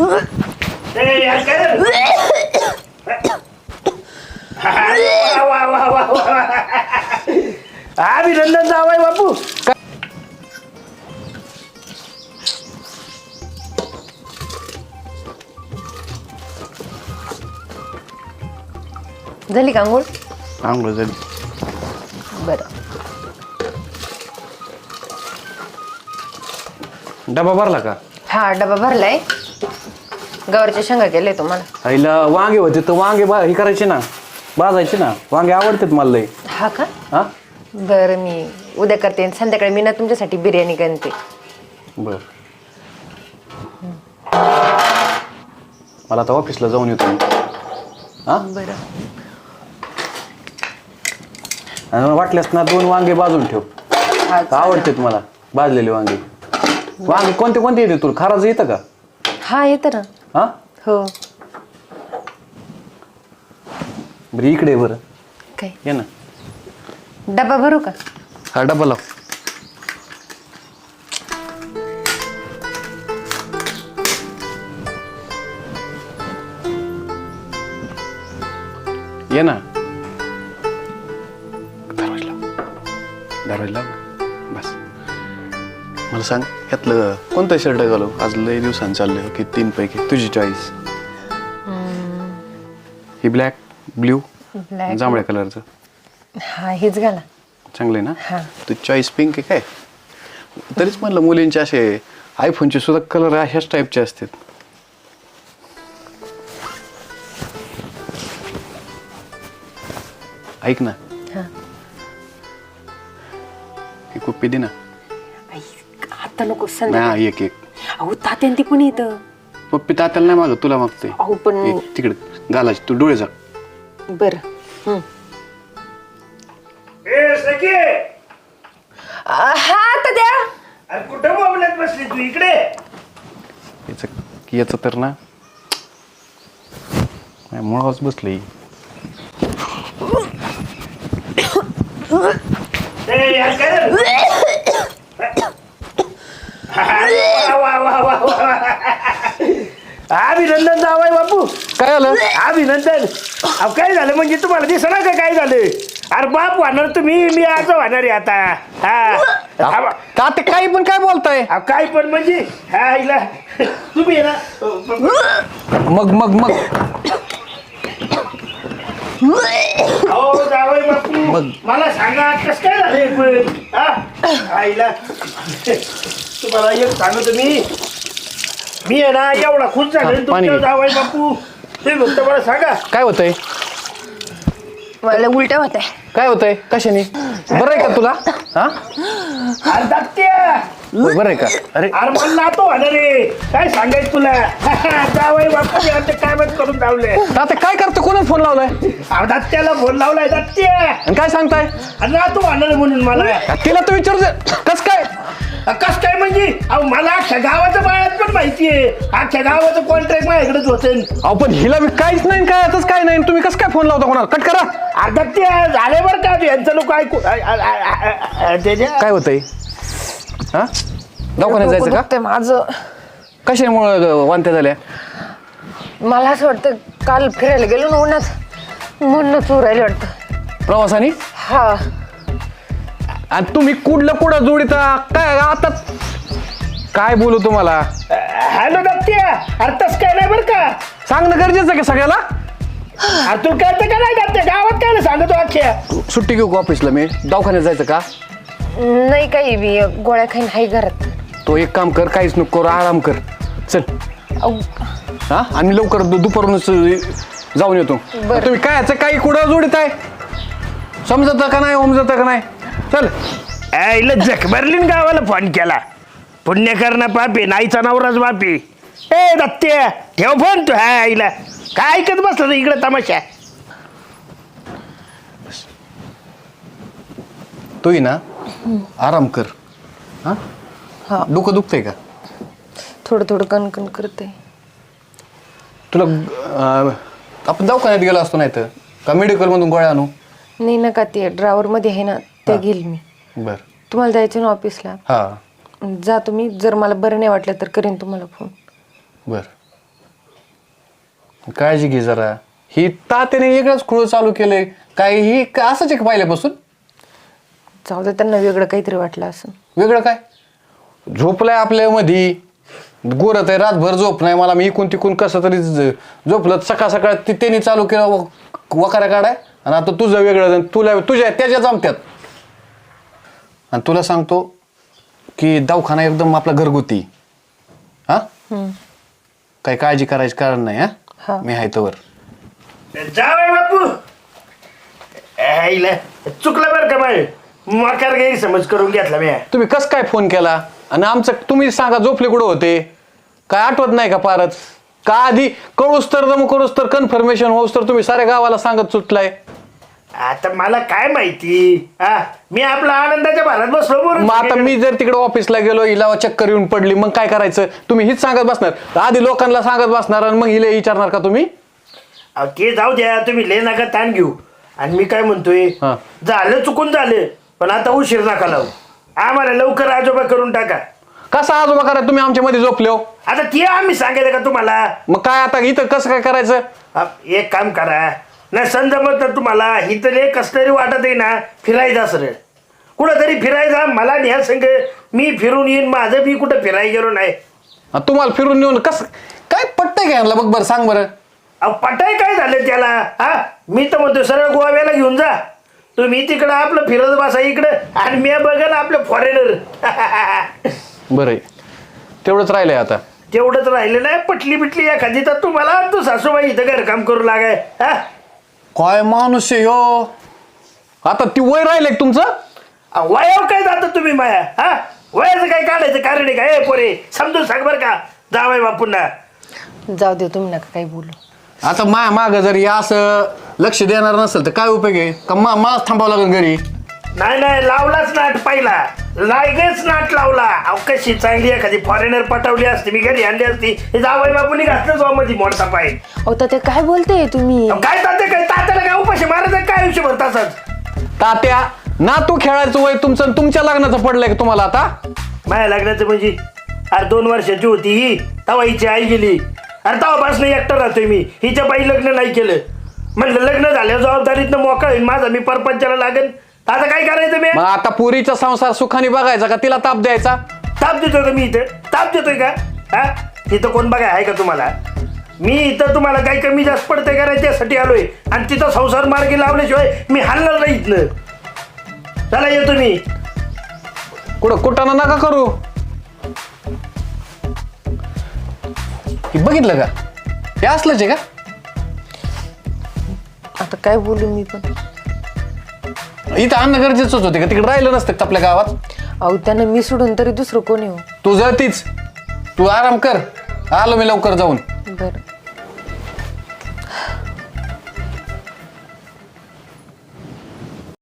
अभिनंदन जावाय बापू. झाली का आंघोळ? आंघोळ झाली. बरं. डबा भरला का? हा डबा भरलाय. गवारच्या शेंगा केले तुम्हाला. आईला वांगे होते तर वांगे बा हे करायचे ना भाजायचे ना वांगे आवडतात मला लय हा का? हा? बरं मी उद्या करते आणि संध्याकाळी मी ना तुमच्यासाठी बिर्याणी करते बर. मला आता ऑफिसला जाऊन येतो मी. हा? बरं. आणि वाटल्यास ना दोन वांगे भाजून ठेव. हा आवडतात मला भाजलेले वांगे. वांगे कोणते कोणते येते तुला? खाराचं येतं का? हा येतं ना. हा? हो. बरं इकडे बरं. काय? ये ना. डबा भरू का? हा डबा लाव. ये ना. दरवाजा लाव. दरवाजा लाव. बस. मला सांग. यातलं कोणतं शर्ट घालू? आज लय दिवसांनी चाललंय की तीन पैकी तुझी चॉईस ही ब्लॅक ब्ल्यू Black. जांभळ्या कलरचं हा हेच घाला. चांगलं ना? हा. तू चॉईस पिंक आहे काय? तरीच म्हणलं मुलींचे असे आयफोनचे सुद्धा कलर अशाच टाईपचे असतात. ऐक ना. हा. ही कुप्पी दे ना. आता नको संध्याकाळी नाही एक एक. अहो तात्यान ती पण येतं. पप्पी तात्याला नाही मागत तुला मागते अहो पण तिकडे घालायची तू डोळे जा बरं. हं. ए सखे! हा अरे कुठं बोंबलत बसली तू? इकडे. याचं याचं तर ना मुळावच बसलं ही. ए, यार काय झालं? वा, वा, वा, वा, वा. अभिनंदन जावाय बापू. काय झालं? अभिनंदन. अहो काय झालं म्हणजे तुम्हाला दिसणार का काय झालं? अरे बाप होणार तुम्ही मी आज होणार आहे आता. हा. थांबा. का ते काही पण काय बोलताय? अहो, काय पण म्हणजे हा तुम्ही आहे ना. मग मग मग. अहो बापू मग. मला सांगा कस काय पण? हा? आईला तुम्हाला एक सांगतो मी. मी आहे ना एवढा खुश झालो हा, पाणी तुमच्या घे. जावई बापू ते फक्त मला सांगा. काय होतंय? मला उलट्या होत आहे काय होतंय? कशाने? बरं आहे का तुला? हा? अरे बरं आहे का? अरे. अरे मला नातो होणार रे काय सांगायचं तुला? जावई बापू यांच्या कामच करून धावले. आता काय करतो? कोणाला फोन लावलाय? अरे धाकट्याला फोन लावलाय आणि काय सांगताय? अरे नातो होणार म्हणून मला. तिला तर विचारू कस कस काय म्हणजे? अहो मला अख्ख्या गावाचं बाळात पण माहितीये अख्ख्या गावाचं कॉन्ट्रॅक्ट माझ्याकडेच होतं. अहो पण हिला बी काहीच नाही काय आताच काय नाही. तुम्ही कसं काय फोन लावता कोणाला? कट करा. आता ते झाले बरं का यांचं लोक ऐकू काय होतंय? हा? दवाखान्यात जायचं का? ते माझं कशामुळे वांत्या झाल्या? मला असं वाटतं काल फिरायला गेलो ना उन्हात. म्हणून चोरायला वाटतं. प्रवासाने? हा. आणि तुम्ही कुठलं कुठं जोडीता? काय आता काय बोलू तुम्हाला? हॅलो दत्त्या अरे तस काय नाही बरं का? सांगणं गरजेचं आहे का सगळ्याला? अरे तुला कळतं का नाही दत्त्या? गावात काय नाही सांगतो अख्ख्या? सुट्टी घेऊ का ऑफिसला मी? दवाखान्यात जायचं का? नाही काही मी गोळ्या खाईन हाय घरात. तो एक काम कर काहीच नको करू आराम कर. चल. अहो, हा? आणि लवकर दु- दुपारूनच जाऊन येतो. बरं. तुम्ही काय याचं काही कुठं जोडीत आहे समजत का नाही उमजत का नाही? चल. आईला जखभरलीन गावाला फोन केला. पुण्य करणं पापी नाहीचा नवराच बापी ए दत्त्या ठेव फोन तू. हा आईला काय ऐकत बसलं इकडे तमाशा? तू ना. आराम कर. हा? हा. डोकं दुखतंय का? थोडं थोडं कणकण करते. तुला अं, आपण दवाखान्यात गेलो असतो नाही तर का मेडिकलमधून गोळ्या आणू? नाही नका ते. ड्रायव्हरमध्ये आहे ना ते घेईल मी. बर. तुम्हाला जायचं ना ऑफिसला? हा. जा तुम्ही जर मला बरं नाही वाटलं तर करेन तुम्हाला फोन. बर. काळजी घे जरा. ही तात्याने वेगळंच खुळ चालू केलंय. काय ही का असंच आहे का पहिल्यापासून? जाऊ दे त्यांना वेगळं काहीतरी वाटलं असं. वेगळं काय? झोपलाय आपल्या मधी. गोरत आहे रातभर झोप नाही. मला मी इकून तिकून कसं तरी ज- झोपलं. सकाळ सकाळ ती त्यांनी चालू केलं. व- वकारा काढाय. आणि आता तुझं वेगळं आणि तुला तुझ्या त्याच्या जमत्यात. आणि तुला सांगतो की दवाखाना एकदम आपला घरगुती. हा? काही काळजी करायची कारण नाही हा. मी आहे तवर. जावय बापू. आईला चुकलं बरं का माय मकार गैरसमज करून घेतला मी. तुम्ही कस काय फोन केला? आणि आमचं तुम्ही सांगा झोपले कुठं होते? काय आठवत नाही का फारच का आधी कळूस तर दम करूस तर कन्फर्मेशन होऊस तर तुम्ही साऱ्या गावाला सांगत सुटलाय आता मला काय माहिती? हा मी आपला आनंदाच्या भारात बसलो मग आता मी जर तिकडे ऑफिसला गेलो हिला चक्कर येऊन पडली मग काय करायचं? तुम्ही हीच सांगत बसणार. आधी लोकांना सांगत बसणार आणि मग हिला विचारणार का तुम्ही? अहो, ते जाऊ द्या तुम्ही ले नका ताण घेऊ. आणि मी काय म्हणतोय हा. झालं चुकून झालं पण आता उशीर नका लावू. आम्हाला लवकर आजोबा करून टाका. कसा आजोबा करा? तुम्ही आमच्या मध्ये झोपले हो. आता ते आम्ही सांगायचं का तुम्हाला? मग काय आता इथं कसं काय करायचं? एक काम करा नाही समजमत तर तुम्हाला इथं लय कसं तरी वाटत आहे ना फिरायचं सर कुठं तरी फिरायचा मला न्या संग मी फिरून येईन माझं मी कुठं फिरायला गेलो नाही. तुम्हाला फिरून नेऊन कस काय का यांना बघ बरं सांग बरं. अहो पटाय काय झालं त्याला? हा मी तर म्हणतो सरळ गोव्याला घेऊन जा. तुम्ही तिकडं आपलं फिरत बसा इकडं आणि मी बघा आपलं फॉरेनर बरं. तेवढंच राहिलंय आता. तेवढंच राहिलं नाही पटली बिटली एखादी तर तुम्हाला तू सासूबाई इथं घरकाम करू लागाय. हा? काय माणूस आहे हो आता ती वय राहिलंय का तुमचं? अहो, वयावर काय जातं तुम्ही माया? हा? वयाचं काय काढायचं कारण आहे का? ए पोरे समजून सांग बरं का. जावाय बापूंना जाऊ दे तुम्ही नका काही बोलू. आता माया माग जर या असं लक्ष देणार नसेल तर काय उपयोग आहे? का मा मलाच थांबावं लागेल घरी? नाही नाही लावलाच नाट पाहिला. लागेच नाट लावला. अहो कशी चांगली एखादी फॉरेनर पटवली असती मी घरी आणली असती हे जावई बापूंनी घातलं जाऊ मध्ये मोडता पाय. अहो तर ते काय बोलते तुम्ही? अहो, काय तात्या काय तात्याला काय उपाशी मारायचं काय आयुष्यभर तसंच? तात्या नातू खेळायचं वय तुमचं आणि तुमच्या लग्नाचं पडलंय का तुम्हाला आता? माझ्या लग्नाचं म्हणजे अरे दोन वर्षाची होती ही. तेव्हा हिची आई गेली. अरे तेव्हापासून एकटं राहतोय मी. हिच्या बाई लग्न नाही केलं. म्हणलं लग्न झाल्यावर जबाबदारीतनं मोकळ होईन. माझा मी परपंचाला लागेल आता काय करायचं मी मग आता पुरीचा संसार सुखाने बघायचा का? तिला ताप द्यायचा? ताप देतोय का मी इथं? ताप देतोय का? हा? तिथं कोण बघाय आहे का तुम्हाला? मी इथं तुम्हाला काही कमी जास्त पडतंय का नाही त्यासाठी आलोय. आणि तिथं संसार मार्गी लावल्याशिवाय मी हलणार नाही इथनं. चला येतो मी. कुठं कुठाना नका करू. हे बघितलं का? हे असलंच आहे का? आता काय बोलू मी पण? इथं आणणं गरजेचंच होते का? तिकडे राहिलं नसतं का आपल्या गावात? अहो त्यांना मी सोडून तरी दुसरं कोणी हो तू जळतीच तू आराम कर. आलो मी लवकर जाऊन. बरं.